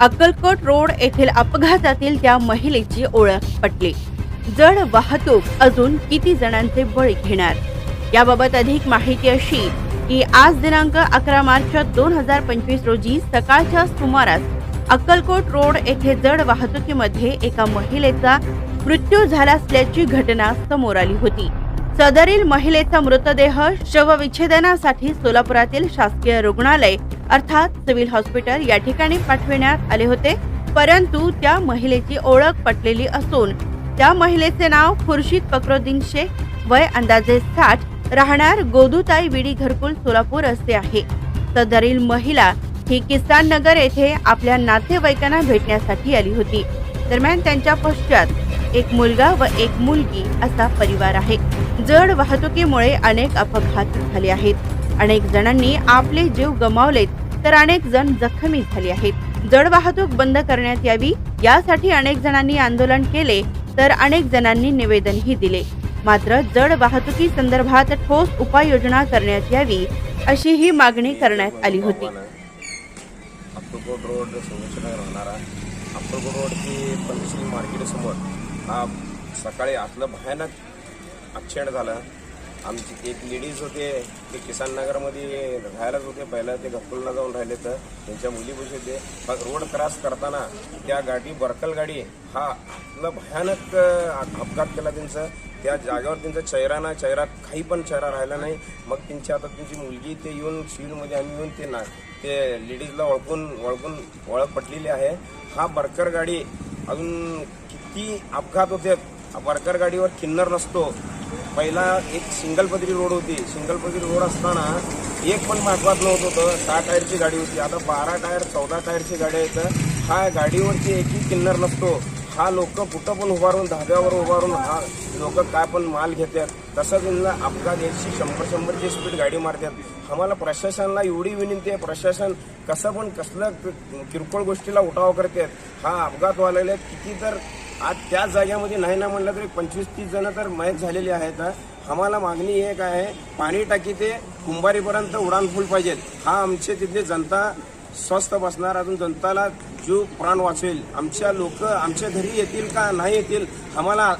Akkalkot road येथील अपघातातील त्या महिलेची ओळख पटली. जड वाहतूक अजून किती जणांचे बळी घेणार? याबाबत अधिक माहिती अशी की आज दिनांक अकरा मार्च दोन हजार पंचवीस रोजी सकाळच्या सुमारास अक्कलकोट रोड येथे जड वाहतुकीमध्ये एका महिलेचा मृत्यू झाला असल्याची घटना समोर आली होती. सदरील महिलेचा मृतदेह शवविच्छेदनासाठी सोलापुरातील शासकीय रुग्णालय अर्थात सिव्हिल हॉस्पिटल या ठिकाणी पाठविण्यात आले होते. परंतु त्या महिलेची ओळख पटलेली असून त्या महिलेचे नाव खुर्शीद फक्रुद्दीन शेख वय अंदाजे साठ राहणार गोदूताई विडी घरकुल सोलापूर असे आहे. सदरील महिला ही किसान नगर येथे आपल्या नातेवाईकांना भेटण्यासाठी आली होती. दरम्यान त्यांच्या पश्चात एक मुलगा व एक मुलगी असा परिवार आहे. जड वाहतुकीमुळे अनेक अपघात झाले आहेत. अनेक जणांनी आपले जीव गमावलेत तर अनेक जण जखमी झाले आहेत. जड वाहतूक बंद करण्यात यावी यासाठी अनेक जणांनी आंदोलन केले तर अनेक जणांनी निवेदनही दिले. मात्र जड वाहतुकी संदर्भात ठोस उपाययोजना करण्यात यावी अशी ही मागणी करण्यात आली होती. अक्कलकोट रोड संरक्षण राहणारा अक्कलकोट रोडची पंचशील मार्केटसमोर हा सकाळी आतलं भयानक ॲक्सिडेंट झालं. आमची एक लेडीज होते ते किसान नगरमध्ये राहायलाच होते. पहिला ते घप्पलला जाऊन राहिले तर त्यांच्या मुली बस होते. मग रोड क्रॉस करताना त्या गाडी बरकल गाडी हा आपलं भयानक अपघात केला त्यांचं. त्या जागेवर त्यांचा चेहरा ना चेहरा काही पण चेहरा राहिला नाही. मग त्यांची आता त्यांची मुलगी ते येऊन सिव्हिलमध्ये आम्ही येऊन ते ना ते लेडीजला ओळखून ओळखून ओळख पटलेली आहे. हा बरकर गाडी अजून किती अपघात होते. बरकर गाडीवर किन्नर नसतो. पहिला एक सिंगल पदरी रोड होती. सिंगल पदरी रोड असताना एक पण महत्वात नव्हतं होतं सहा टायरची गाडी होती. आता बारा टायर चौदा टायरची गाडी आहेत. हा गाडीवरची एकही किन्नर नसतो. हा लोक कुठं पण उभारून धाब्यावर उभारून हा लोक काय पण माल घेतात तसं त्यांना अपघात एकशे शंभर शंभरची स्पीड गाडी मारतात आम्हाला प्रशासनाला एवढी विनंती आहे प्रशासन कसं पण कसलं किरकोळ गोष्टीला उठाव करतात हा अपघात व्हायला किती तर आज त्या जागेमध्ये नाही ना म्हणलं तरी पंचवीस तीस जण तर मयत झालेली आहेत. आम्हाला मागणी एक आहे पाणी टाकी ते कुंभारीपर्यंत उडानपूल पाहिजेत हा आमचे तिथले जनता स्वस्त बसणार अजून जनताला जीव प्राण वाचवेल. आमच्या लोक आमच्या घरी येतील का नाही येतील आम्हाला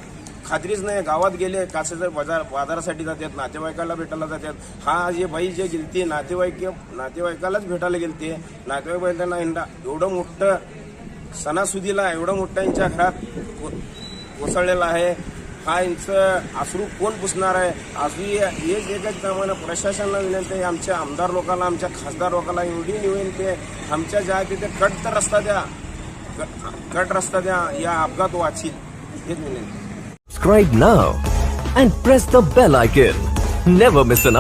खात्रीच नाही. गावात गेले कासेचं बाजार बाजारासाठी जातात नातेवाईकाला भेटायला जातात. हा जे बाई जे गेलती नातेवाईक नातेवाईकालाच भेटायला गेलते. नातेवाईक बैलांना एवढं मोठं सणासुदीला एवढं मोठं यांच्या घरात कोसळलेला आहे. हा यांचं अश्रू कोण पुसणार आहे? अशी एक एकच कामानं प्रशासनाला विनंती आहे आमच्या आमदार लोकांना आमच्या खासदार लोकांना एवढी विनंती आहे आमच्या ज्या तिथे कट तर रस्ता द्या. कट रस्ता द्या या अपघात वाचील हेच विनंती subscribe now and press the bell icon never miss an.